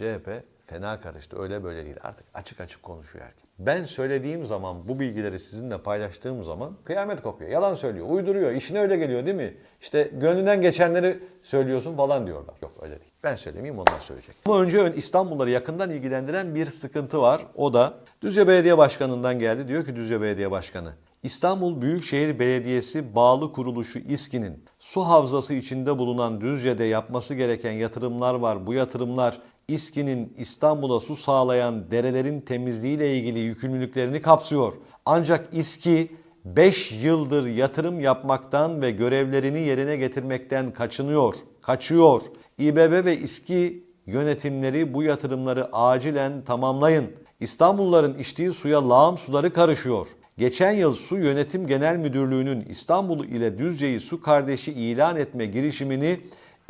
CHP fena karıştı. Öyle böyle değil. Artık açık açık konuşuyor herkes. Ben söylediğim zaman, bu bilgileri sizinle paylaştığım zaman kıyamet kopuyor. Yalan söylüyor, uyduruyor. İşine öyle geliyor değil mi? İşte gönlünden geçenleri söylüyorsun falan diyorlar. Yok öyle değil. Ben söylemeyeyim onlar söyleyecek. Ama önce ön- İstanbulları yakından ilgilendiren bir sıkıntı var. O da Düzce Belediye Başkanı'ndan geldi. Diyor ki Düzce Belediye Başkanı. İstanbul Büyükşehir Belediyesi bağlı kuruluşu İSKİ'nin su havzası içinde bulunan Düzce'de yapması gereken yatırımlar var. Bu yatırımlar İSKİ'nin İstanbul'a su sağlayan derelerin temizliğiyle ilgili yükümlülüklerini kapsıyor. Ancak İSKİ 5 yıldır yatırım yapmaktan ve görevlerini yerine getirmekten kaçınıyor, kaçıyor. İBB ve İSKİ yönetimleri bu yatırımları acilen tamamlayın. İstanbulluların içtiği suya lağım suları karışıyor. Geçen yıl Su Yönetim Genel Müdürlüğü'nün İstanbul ile Düzce'yi su kardeşi ilan etme girişimini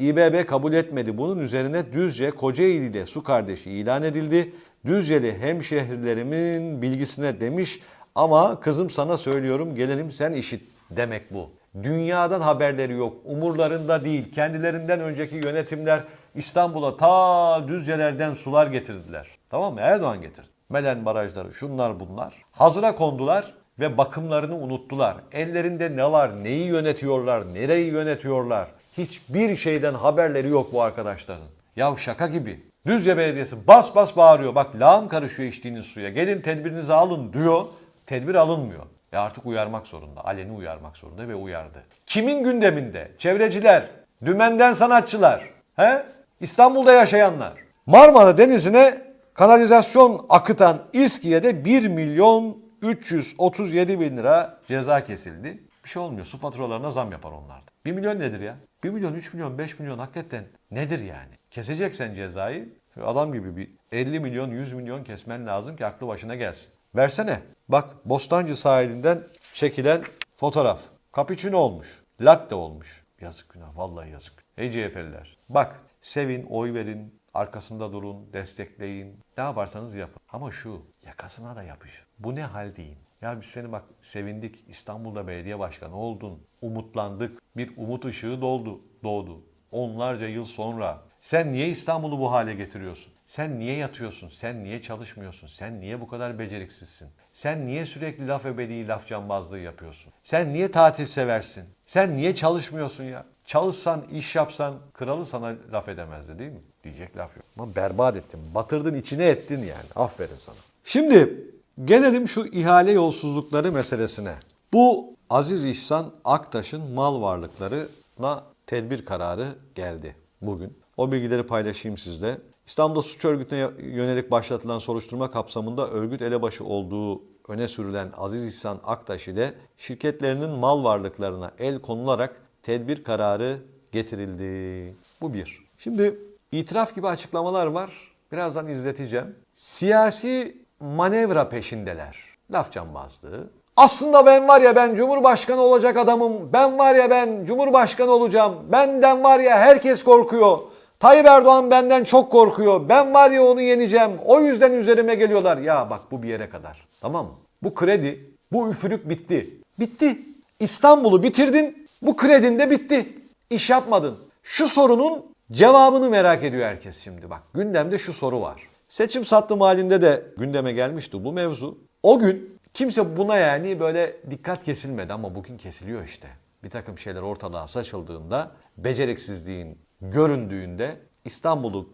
İBB kabul etmedi. Bunun üzerine Düzce Kocaeli ile su kardeşi ilan edildi. Düzceli hemşehrilerimin bilgisine demiş ama kızım sana söylüyorum gelelim sen işit demek bu. Dünyadan haberleri yok. Umurlarında değil. Kendilerinden önceki yönetimler İstanbul'a ta Düzcelerden sular getirdiler. Tamam mı? Erdoğan getirdi. Melen barajları şunlar bunlar. Hazıra kondular ve bakımlarını unuttular. Ellerinde ne var, neyi yönetiyorlar, nereyi yönetiyorlar. Hiçbir şeyden haberleri yok bu arkadaşların. Ya şaka gibi. Düzce Belediyesi bas bas bağırıyor. Bak lağım karışıyor içtiğiniz suya. Gelin tedbirinizi alın diyor. Tedbir alınmıyor. E artık uyarmak zorunda. Aleni uyarmak zorunda ve uyardı. Kimin gündeminde? Çevreciler, dümenden sanatçılar, he? İstanbul'da yaşayanlar. Marmara Denizi'ne kanalizasyon akıtan İSKİ'ye 1 milyon 337 bin lira ceza kesildi. Bir şey olmuyor. Su faturalarına zam yapar onlar da. 1 milyon nedir ya? 1 milyon, 3 milyon, 5 milyon hakikaten nedir yani? Keseceksen cezayı adam gibi bir 50 milyon, 100 milyon kesmen lazım ki aklı başına gelsin. Versene. Bak Bostancı sahilinden çekilen fotoğraf. Cappuccino olmuş. Latte olmuş. Yazık günah. Vallahi yazık. Ey CHP'liler. Bak sevin, oy verin, arkasında durun, destekleyin. Ne yaparsanız yapın. Ama şu yakasına da yapışın. Bu ne hal deyin. Ya biz seni bak sevindik. İstanbul'da belediye başkanı oldun. Umutlandık. Bir umut ışığı doldu, doğdu. Onlarca yıl sonra. Sen niye İstanbul'u bu hale getiriyorsun? Sen niye yatıyorsun? Sen niye çalışmıyorsun? Sen niye bu kadar beceriksizsin? Sen niye sürekli laf ebeliği, laf cambazlığı yapıyorsun? Sen niye tatil seversin? Sen niye çalışmıyorsun ya? Çalışsan, iş yapsan kralı sana laf edemezdi değil mi? Diyecek laf yok. Ama berbat ettin, batırdın, içine ettin yani. Aferin sana. Şimdi gelelim şu ihale yolsuzlukları meselesine. Bu Aziz İhsan Aktaş'ın mal varlıklarına tedbir kararı geldi bugün. O bilgileri paylaşayım sizle. İstanbul'da suç örgütüne yönelik başlatılan soruşturma kapsamında örgüt elebaşı olduğu öne sürülen Aziz İhsan Aktaş ile şirketlerinin mal varlıklarına el konularak tedbir kararı getirildi. Bu bir. Şimdi itiraf gibi açıklamalar var. Birazdan izleteceğim. Siyasi manevra peşindeler. Laf cambazlığı. Aslında ben var ya ben cumhurbaşkanı olacak adamım. Ben var ya ben cumhurbaşkanı olacağım. Benden var ya herkes korkuyor. Tayyip Erdoğan benden çok korkuyor. Ben var ya onu yeneceğim. O yüzden üzerime geliyorlar. Ya bak bu bir yere kadar. Tamam mı? Bu kredi, bu üfürük bitti. Bitti. İstanbul'u bitirdin. Bu kredin de bitti. İş yapmadın. Şu sorunun cevabını merak ediyor herkes şimdi bak. Gündemde şu soru var. Seçim sattım halinde de gündeme gelmişti bu mevzu. O gün kimse buna yani böyle dikkat kesilmedi ama bugün kesiliyor işte. Bir takım şeyler ortalığa saçıldığında, beceriksizliğin göründüğünde, İstanbul'u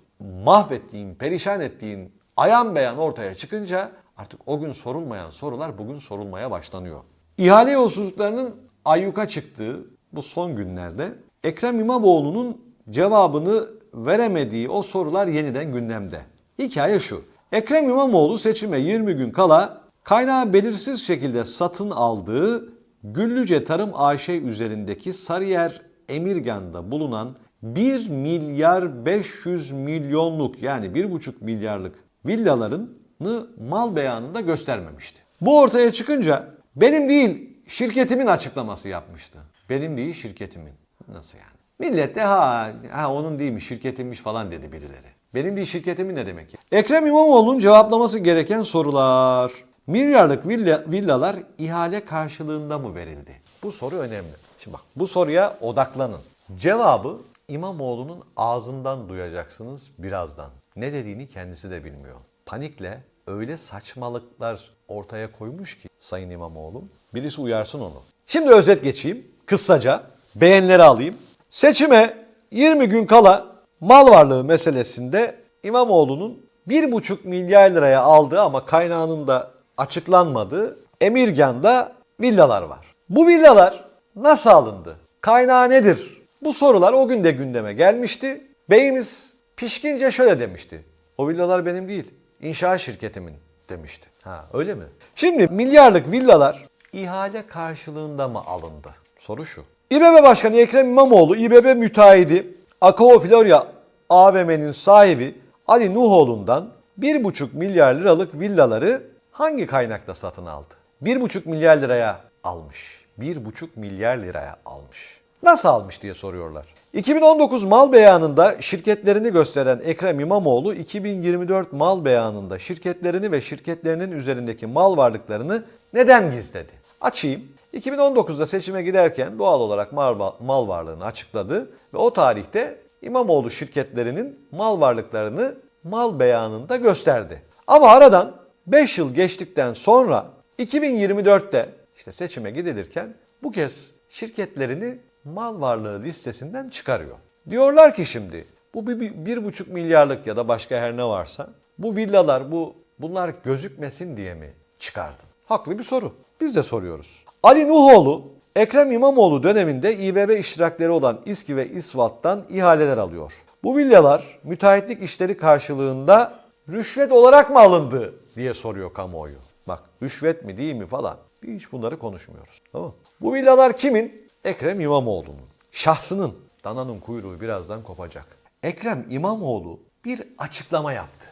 mahvettiğin, perişan ettiğin ayan beyan ortaya çıkınca artık o gün sorulmayan sorular bugün sorulmaya başlanıyor. İhale yolsuzluklarının ayyuka çıktığı bu son günlerde Ekrem İmamoğlu'nun cevabını veremediği o sorular yeniden gündemde. Hikaye şu. Ekrem İmamoğlu seçime 20 gün kala kaynağı belirsiz şekilde satın aldığı Güllüce Tarım AŞ üzerindeki Sarıyer Emirgan'da bulunan 1 milyar 500 milyonluk yani 1,5 milyarlık villalarını mal beyanında göstermemişti. Bu ortaya çıkınca benim değil şirketimin açıklaması yapmıştı. Benim değil şirketimin. Nasıl yani? Millet de ha, ha onun değilmiş şirketimmiş falan dedi birileri. Benim değil şirketimin ne demek ya? Ekrem İmamoğlu'nun cevaplaması gereken sorular. Milyarlık villa, villalar ihale karşılığında mı verildi? Bu soru önemli. Şimdi bak bu soruya odaklanın. Cevabı İmamoğlu'nun ağzından duyacaksınız birazdan. Ne dediğini kendisi de bilmiyor. Panikle öyle saçmalıklar ortaya koymuş ki Sayın İmamoğlu. Birisi uyarsın onu. Şimdi özet geçeyim. Kısaca beğenileri alayım. Seçime 20 gün kala mal varlığı meselesinde İmamoğlu'nun 1,5 milyar liraya aldığı ama kaynağının da açıklanmadığı Emirgan'da villalar var. Bu villalar nasıl alındı? Kaynağı nedir? Bu sorular o gün de gündeme gelmişti. Beyimiz pişkince şöyle demişti. O villalar benim değil, inşaat şirketimin demişti. Ha öyle mi? Şimdi milyarlık villalar ihale karşılığında mı alındı? Soru şu. İBB Başkanı Ekrem İmamoğlu, İBB müteahhidi Akao Florya AVM'nin sahibi Ali Nuhoğlu'ndan 1,5 milyar liralık villaları hangi kaynakla satın aldı? 1,5 milyar liraya almış. 1,5 milyar liraya almış. Nasıl almış diye soruyorlar. 2019 mal beyanında şirketlerini gösteren Ekrem İmamoğlu 2024 mal beyanında şirketlerini ve şirketlerinin üzerindeki mal varlıklarını neden gizledi? Açayım. 2019'da seçime giderken doğal olarak mal, varlığını açıkladı ve o tarihte İmamoğlu şirketlerinin mal varlıklarını mal beyanında gösterdi. Ama aradan 5 yıl geçtikten sonra 2024'te işte seçime gidilirken bu kez şirketlerini mal varlığı listesinden çıkarıyor. Diyorlar ki şimdi bu bir, bir, bir buçuk milyarlık ya da başka her ne varsa bu villalar bu bunlar gözükmesin diye mi çıkardın? Haklı bir soru. Biz de soruyoruz. Ali Nuhoğlu Ekrem İmamoğlu döneminde İBB iştirakleri olan İSKİ ve İSVAT'tan ihaleler alıyor. Bu villalar müteahhitlik işleri karşılığında rüşvet olarak mı alındı diye soruyor kamuoyu. Bak rüşvet mi değil mi falan hiç bunları konuşmuyoruz. Tamam? Bu villalar kimin? Ekrem İmamoğlu'nun. Şahsının. Dananın kuyruğu birazdan kopacak. Ekrem İmamoğlu bir açıklama yaptı.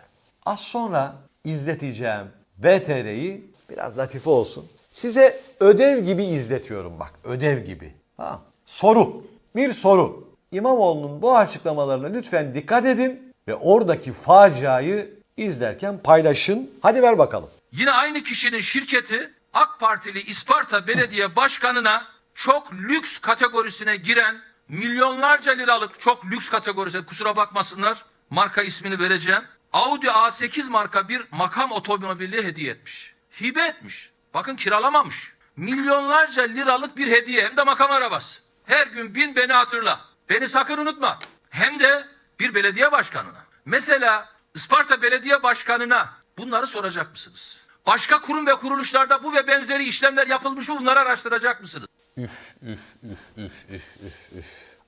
Az sonra izleteceğim VTR'yi biraz latife olsun. Size ödev gibi izletiyorum bak ödev gibi. Ha. Soru. Bir soru. İmamoğlu'nun bu açıklamalarına lütfen dikkat edin ve oradaki faciayı izlerken paylaşın. Hadi ver bakalım. Yine aynı kişinin şirketi AK Partili İsparta Belediye Başkanı'na çok lüks kategorisine giren milyonlarca liralık çok lüks kategorisine kusura bakmasınlar marka ismini vereceğim. Audi A8 marka bir makam otomobili hediye etmiş. Hibe etmiş. Bakın kiralamamış. Milyonlarca liralık bir hediye hem de makam arabası. Her gün bin beni hatırla. Beni sakın unutma. Hem de bir belediye başkanına. Mesela Isparta Belediye Başkanı'na bunları soracak mısınız? Başka kurum ve kuruluşlarda bu ve benzeri işlemler yapılmış mı bunları araştıracak mısınız?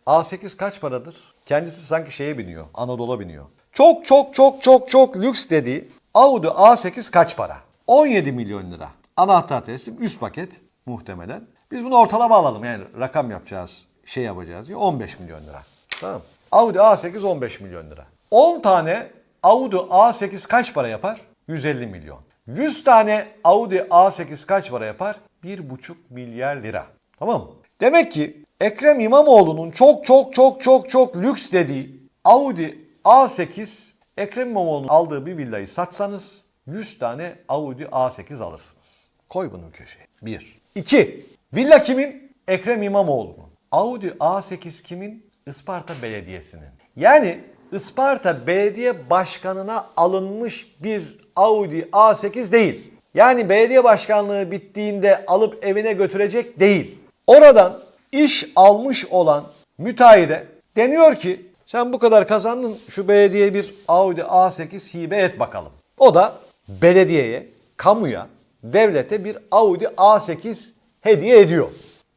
A8 kaç paradır? Kendisi sanki şeye biniyor, Anadolu'a biniyor. Çok çok çok çok çok lüks dediği Audi A8 kaç para? 17 milyon lira. Anahtar teslim, üst paket muhtemelen. Biz bunu ortalama alalım yani rakam yapacağız, şey yapacağız diye 15 milyon lira. Tamam. Audi A8 15 milyon lira. 10 tane Audi A8 kaç para yapar? 150 milyon. 100 tane Audi A8 kaç para yapar? 1,5 milyar lira. Tamam mı? Demek ki Ekrem İmamoğlu'nun çok çok çok çok çok lüks dediği Audi A8 Ekrem İmamoğlu'nun aldığı bir villayı satsanız 100 tane Audi A8 alırsınız. Koy bunu köşeye. 1. 2. Villa kimin? Ekrem İmamoğlu'nun. Audi A8 kimin? Isparta Belediyesi'nin. Yani Isparta Belediye Başkanı'na alınmış bir Audi A8 değil. Yani belediye başkanlığı bittiğinde alıp evine götürecek değil. Oradan iş almış olan müteahhide deniyor ki sen bu kadar kazandın şu belediyeye bir Audi A8 hibe et bakalım. O da belediyeye, kamuya, devlete bir Audi A8 hediye ediyor.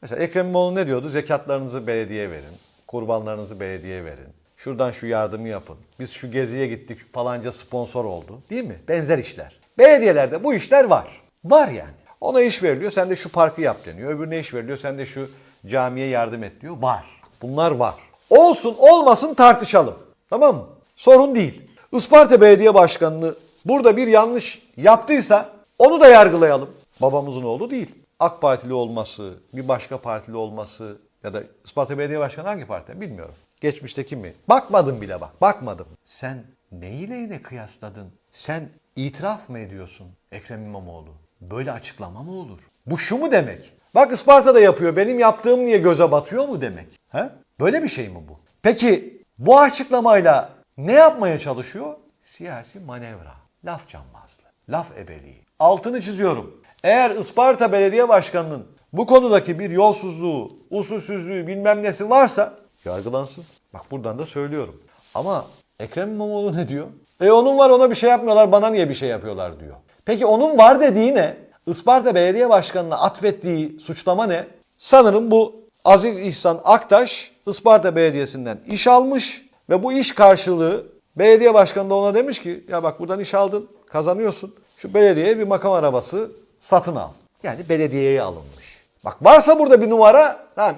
Mesela Ekrem İmamoğlu ne diyordu? Zekatlarınızı belediyeye verin, kurbanlarınızı belediyeye verin. Şuradan şu yardımı yapın. Biz şu geziye gittik falanca sponsor oldu. Değil mi? Benzer işler. Belediyelerde bu işler var. Var yani. Ona iş veriliyor sen de şu parkı yap deniyor. Öbürüne iş veriliyor sen de şu camiye yardım et diyor. Var. Bunlar var. Olsun olmasın tartışalım. Tamam mı? Sorun değil. Isparta Belediye Başkanı'nı burada bir yanlış yaptıysa onu da yargılayalım. Babamızın oğlu değil. AK Partili olması, bir başka partili olması ya da Isparta Belediye Başkanı hangi parti bilmiyorum. Geçmişteki mi? Bakmadım bile bak. Bakmadım. Sen neyle yine kıyasladın? Sen itiraf mı ediyorsun Ekrem İmamoğlu? Böyle açıklama mı olur? Bu şu mu demek? Bak Isparta'da yapıyor. Benim yaptığım niye göze batıyor mu demek? He? Böyle bir şey mi bu? Peki bu açıklamayla ne yapmaya çalışıyor? siyasi manevra, laf cambazlığı, laf ebeliği. Altını çiziyorum. Eğer Isparta Belediye Başkanı'nın bu konudaki bir yolsuzluğu, usulsüzlüğü bilmem nesi varsa yargılansın. Bak buradan da söylüyorum. Ama Ekrem İmamoğlu ne diyor? E onun var ona bir şey yapmıyorlar bana niye bir şey yapıyorlar diyor. Peki onun var dediği ne? Isparta Belediye Başkanı'na atfettiği suçlama ne? Sanırım bu Aziz İhsan Aktaş Isparta Belediyesi'nden iş almış ve bu iş karşılığı belediye başkanı da ona demiş ki ya bak buradan iş aldın kazanıyorsun şu belediyeye bir makam arabası satın al. Yani belediyeye alınmış. Bak varsa burada bir numara tamam,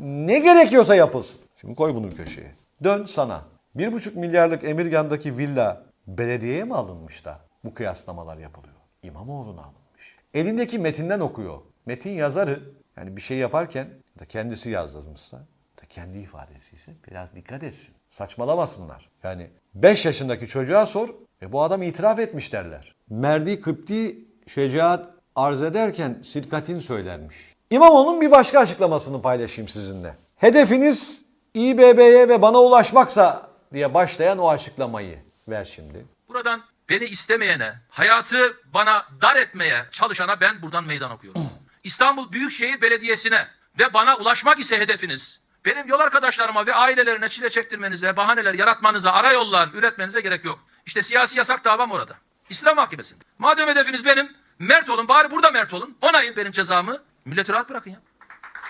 ne gerekiyorsa yapılsın. Şimdi koy bunu bir köşeye. Dön sana. 1,5 milyarlık Emirgan'daki villa belediyeye mi alınmış da bu kıyaslamalar yapılıyor? İmamoğlu'na alınmış. Elindeki metinden okuyor. Metin yazarı yani bir şey yaparken da kendisi yazdırmışsa da kendi ifadesi ise biraz dikkat etsin. Saçmalamasınlar. Yani 5 yaşındaki çocuğa sor e bu adam itiraf etmiş derler. Merdi Kıpti şecaat arz ederken sirkatin söylermiş. İmamoğlu'nun bir başka açıklamasını paylaşayım sizinle. Hedefiniz İBB'ye ve bana ulaşmaksa diye başlayan o açıklamayı ver şimdi. Buradan beni istemeyene, hayatı bana dar etmeye çalışana ben buradan meydan okuyorum. İstanbul Büyükşehir Belediyesi'ne ve bana ulaşmak ise hedefiniz, benim yol arkadaşlarıma ve ailelerine çile çektirmenize, bahaneler yaratmanıza, ara yollar üretmenize gerek yok. İşte siyasi yasak davam orada. İslam Mahkemesi'nde. Madem hedefiniz benim, mert olun, bari burada mert olun. Onayın benim cezamı. Milleti rahat bırakın ya.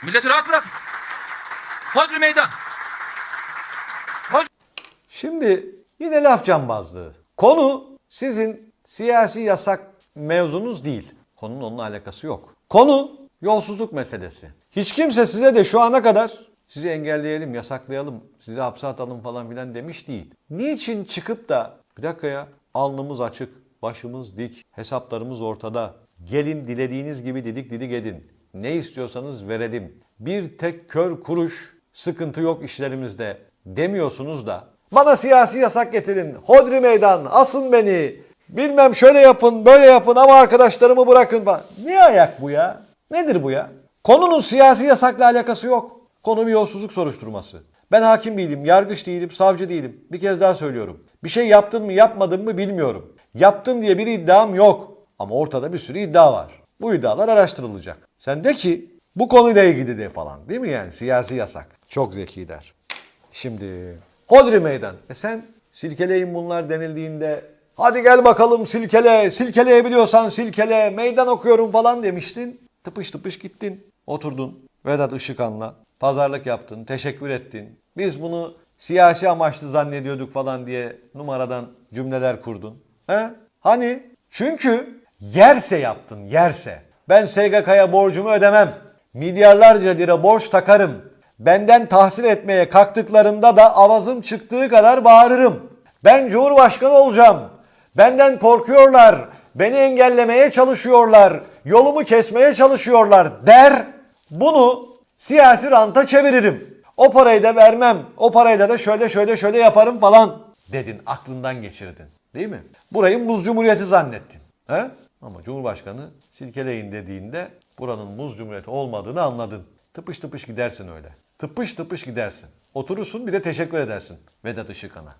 Milleti rahat bırakın. Hodri meydan. Hodri Şimdi yine laf cambazlığı. Konu sizin siyasi yasak mevzunuz değil. Konunun onunla alakası yok. Konu yolsuzluk meselesi. Hiç kimse size de şu ana kadar sizi engelleyelim, yasaklayalım, sizi hapse atalım falan filan demiş değil. Niçin çıkıp da bir dakika ya alnımız açık, başımız dik, hesaplarımız ortada. Gelin dilediğiniz gibi didik didik edin. Ne istiyorsanız verelim. Bir tek kör kuruş sıkıntı yok işlerimizde demiyorsunuz da bana siyasi yasak getirin. Hodri meydan asın beni. Bilmem şöyle yapın böyle yapın ama arkadaşlarımı bırakın falan. Ne ayak bu ya? Nedir bu ya? Konunun siyasi yasakla alakası yok. Konu bir yolsuzluk soruşturması. Ben hakim değilim, yargıç değilim, savcı değilim. Bir kez daha söylüyorum. Bir şey yaptın mı yapmadın mı bilmiyorum. Yaptın diye bir iddiam yok. Ama ortada bir sürü iddia var. Bu iddialar araştırılacak. Sen de ki bu konuyla ilgili de falan değil mi yani siyasi yasak. Çok zeki der. Şimdi Hodri meydan. E sen silkeleyin bunlar denildiğinde hadi gel bakalım silkele, silkeleyebiliyorsan silkele, meydan okuyorum falan demiştin. Tıpış tıpış gittin. Oturdun Vedat Işıkan'la pazarlık yaptın, teşekkür ettin. Biz bunu siyasi amaçlı zannediyorduk falan diye numaradan cümleler kurdun. He? Hani? Çünkü yerse yaptın, yerse. Ben SGK'ya borcumu ödemem. Milyarlarca lira borç takarım. Benden tahsil etmeye kalktıklarında da avazım çıktığı kadar bağırırım. Ben Cumhurbaşkanı olacağım. Benden korkuyorlar. Beni engellemeye çalışıyorlar. Yolumu kesmeye çalışıyorlar der. Bunu siyasi ranta çeviririm. O parayı da vermem. O parayla da şöyle şöyle şöyle yaparım falan dedin. Aklından geçirdin. Değil mi? Burayı muz cumhuriyeti zannettin. He? Ama Cumhurbaşkanı silkeleyin dediğinde buranın muz cumhuriyeti olmadığını anladın. Tıpış tıpış gidersin öyle. Tıpış tıpış gidersin. Oturursun bir de teşekkür edersin Vedat Işıkhan'a.